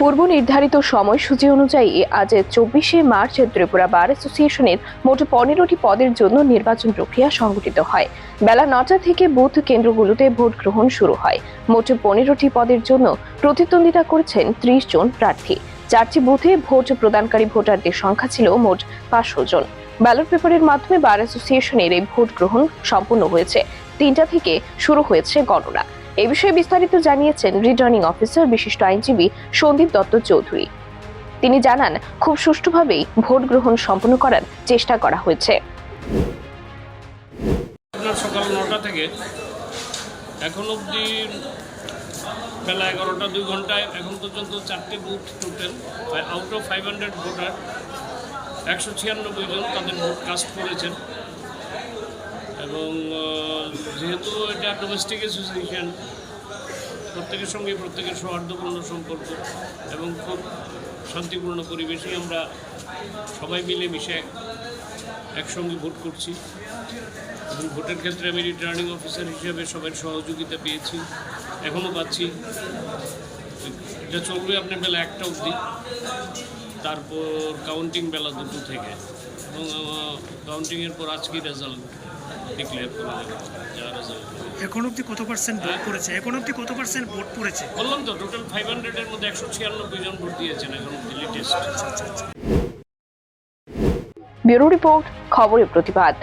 পূর্ব নির্ধারিত সময়সূচি অনুযায়ী আজ চব্বিশে মার্চ ত্রিপুরা বার অ্যাসোসিয়েশনের মোট পনেরোটি পদের জন্য নির্বাচন প্রক্রিয়া সংগঠিত হয়। বেলা নটা থেকে বুথ কেন্দ্রগুলোতে ভোট গ্রহণ শুরু হয়। মোট পনেরোটি পদের জন্য প্রতিদ্বন্দ্বিতা করেছেন ত্রিশ জন প্রার্থী। চারটি বুথে ভোট প্রদানকারী ভোটারদের সংখ্যা ছিল মোট পাঁচশো জন। ব্যালট পেপারের মাধ্যমে বার অ্যাসোসিয়েশনের এই ভোট গ্রহণ সম্পন্ন হয়েছে। তিনটা থেকে শুরু হয়েছে গণনা। এই বিষয়ে বিস্তারিত জানিয়েছেন রিটার্নিং অফিসার বিশিষ্ট আইনজীবী সন্দীপ দত্ত চৌধুরী। তিনি জানান, খুব সুষ্ঠুভাবেই ভোট গ্রহণ সম্পন্ন করার চেষ্টা করা হয়েছে। এখন অবধি বেলা এগারোটা দুই ঘন্টায় এখন পর্যন্ত চারটে booth total out of five hundred voter, একশো ছিয়ানব্বই জন তাদের ভোট কাস্ট করেছেন। এবং যেহেতু এটা ডোমেস্টিক অ্যাসোসিয়েশন প্রত্যেকের সঙ্গে প্রত্যেকের সৌহার্দ্যপূর্ণ সম্পর্ক এবং খুব শান্তিপূর্ণ পরিবেশেই আমরা সবাই মিলে মিশে এক- একসঙ্গে ভোট করছি। এবং ভোটের ক্ষেত্রে আমি রিটার্নিং অফিসার হিসেবে সবার সহযোগিতা পেয়েছি, এখনও পাচ্ছি। এটা চলবে আপনার বেলা একটা অবধি। তারপর কাউন্টিং বেলা দুটো থেকে। এবং কাউন্টিংয়ের পর আজকেই রেজাল্ট ডিক্লেয়ার করা যাবে যা রেজাল্ট এখন অবধি কত পার্সেন্ট ভোট পড়েছে? এখন অবধি কত পার্সেন্ট ভোট পড়েছে? বললাম তো টোটাল ফাইভ হান্ড্রেডের মধ্যে একশো ছিয়ানব্বই জন ভোট দিয়েছেন এখন অব্দি লেটেস্ট ব্যুরো রিপোর্ট খবরের প্রতিবাদ।